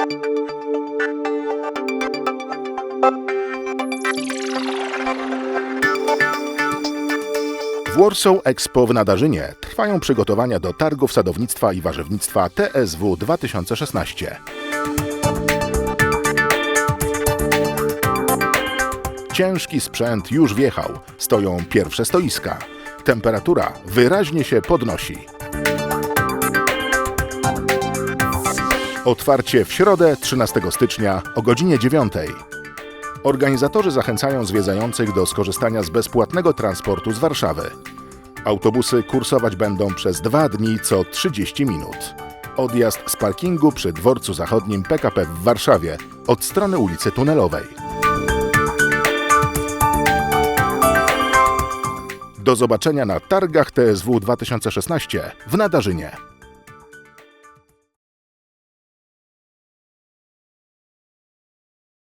W Warsaw Expo w Nadarzynie trwają przygotowania do targów sadownictwa i warzywnictwa TSW 2016. Ciężki sprzęt już wjechał, stoją pierwsze stoiska. Temperatura wyraźnie się podnosi. Otwarcie w środę 13 stycznia o godzinie 9. Organizatorzy zachęcają zwiedzających do skorzystania z bezpłatnego transportu z Warszawy. Autobusy kursować będą przez dwa dni co 30 minut. Odjazd z parkingu przy dworcu zachodnim PKP w Warszawie od strony ulicy Tunelowej. Do zobaczenia na targach TSW 2016 w Nadarzynie.